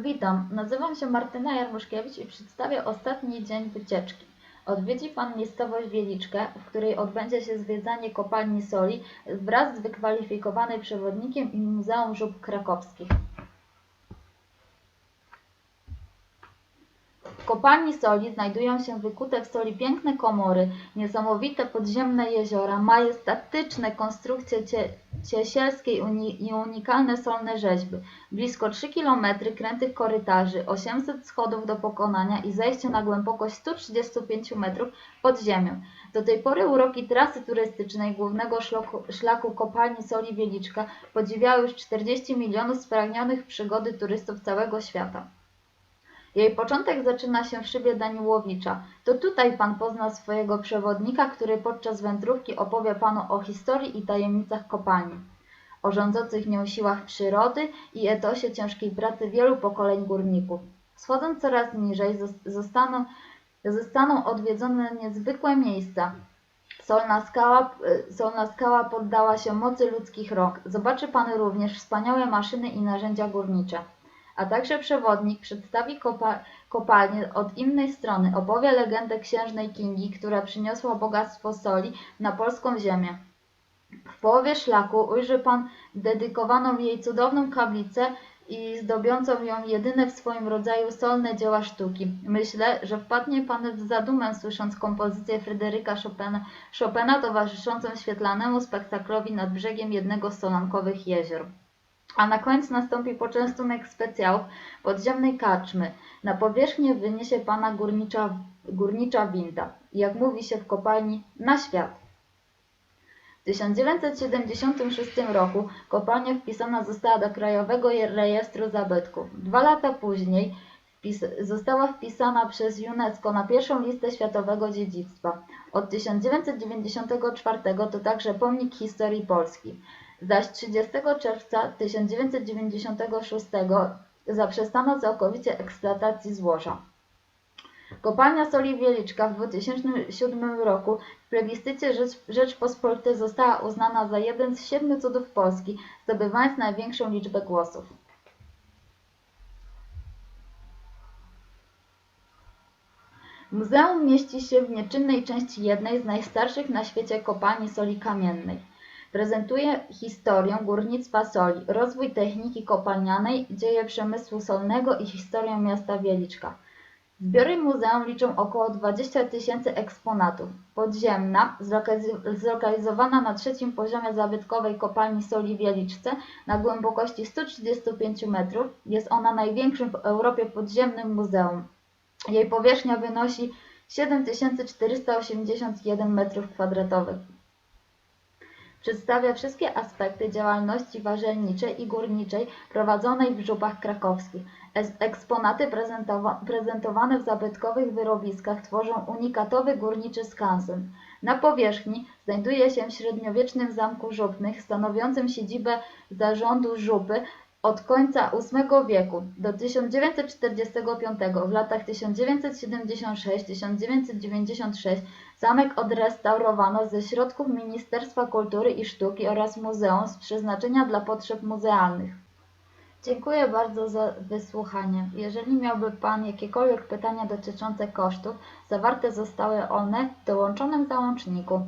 Witam, nazywam się Martyna Jarmuszkiewicz i przedstawię ostatni dzień wycieczki. Odwiedzi Pan miejscowość Wieliczkę, w której odbędzie się zwiedzanie kopalni soli wraz z wykwalifikowanym przewodnikiem i Muzeum Żub Krakowskich. W kopalni soli znajdują się wykute w soli piękne komory, niesamowite podziemne jeziora, majestatyczne konstrukcje ciesielskiej i unikalne solne rzeźby. Blisko 3 km krętych korytarzy, 800 schodów do pokonania i zejście na głębokość 135 metrów pod ziemią. Do tej pory uroki trasy turystycznej głównego szlaku, szlaku kopalni soli Wieliczka podziwiały już 40 milionów spragnionych przygody turystów całego świata. Jej początek zaczyna się w szybie Daniłowicza. To tutaj pan pozna swojego przewodnika, który podczas wędrówki opowie panu o historii i tajemnicach kopalni, o rządzących nią siłach przyrody i etosie ciężkiej pracy wielu pokoleń górników. Schodząc coraz niżej, zos- zostaną, zostaną odwiedzone niezwykłe miejsca. Solna skała, y, solna skała poddała się mocy ludzkich rąk. Zobaczy pan również wspaniałe maszyny i narzędzia górnicze a także przewodnik przedstawi kopa kopalnię od innej strony, opowie legendę księżnej Kingi, która przyniosła bogactwo soli na polską ziemię. W połowie szlaku ujrzy Pan dedykowaną jej cudowną kablicę i zdobiącą ją jedyne w swoim rodzaju solne dzieła sztuki. Myślę, że wpadnie Pan w zadumę słysząc kompozycję Fryderyka Chopina, Chopina towarzyszącą świetlanemu spektaklowi nad brzegiem jednego z solankowych jezior. A na końcu nastąpi poczęstunek specjałów podziemnej karczmy. Na powierzchnię wyniesie pana górnicza, górnicza winda. Jak mówi się w kopalni, na świat. W 1976 roku kopalnia wpisana została do Krajowego Rejestru Zabytków. Dwa lata później wpis, została wpisana przez UNESCO na pierwszą listę światowego dziedzictwa. Od 1994 to także pomnik historii Polski zaś 30 czerwca 1996 zaprzestano całkowicie eksploatacji złoża. Kopalnia soli Wieliczka w 2007 roku w plebiscycie Rzecz, Rzeczpospolitej została uznana za jeden z siedmiu cudów Polski, zdobywając największą liczbę głosów. Muzeum mieści się w nieczynnej części jednej z najstarszych na świecie kopalni soli kamiennej. Prezentuje historię górnictwa soli, rozwój techniki kopalnianej, dzieje przemysłu solnego i historię miasta Wieliczka. Zbiory muzeum liczą około 20 tysięcy eksponatów. Podziemna, zlokaliz- zlokalizowana na trzecim poziomie zabytkowej kopalni soli Wieliczce na głębokości 135 metrów, jest ona największym w Europie podziemnym muzeum. Jej powierzchnia wynosi 7481 m2. Przedstawia wszystkie aspekty działalności warzelniczej i górniczej prowadzonej w Żubach Krakowskich. Eksponaty prezentowa- prezentowane w zabytkowych wyrobiskach tworzą unikatowy górniczy skansen. Na powierzchni znajduje się w średniowiecznym zamku żupnych stanowiącym siedzibę zarządu żupy od końca VIII wieku do 1945. W latach 1976-1996 zamek odrestaurowano ze środków Ministerstwa Kultury i Sztuki oraz muzeum z przeznaczenia dla potrzeb muzealnych. Dziękuję bardzo za wysłuchanie. Jeżeli miałby Pan jakiekolwiek pytania dotyczące kosztów, zawarte zostały one w dołączonym załączniku.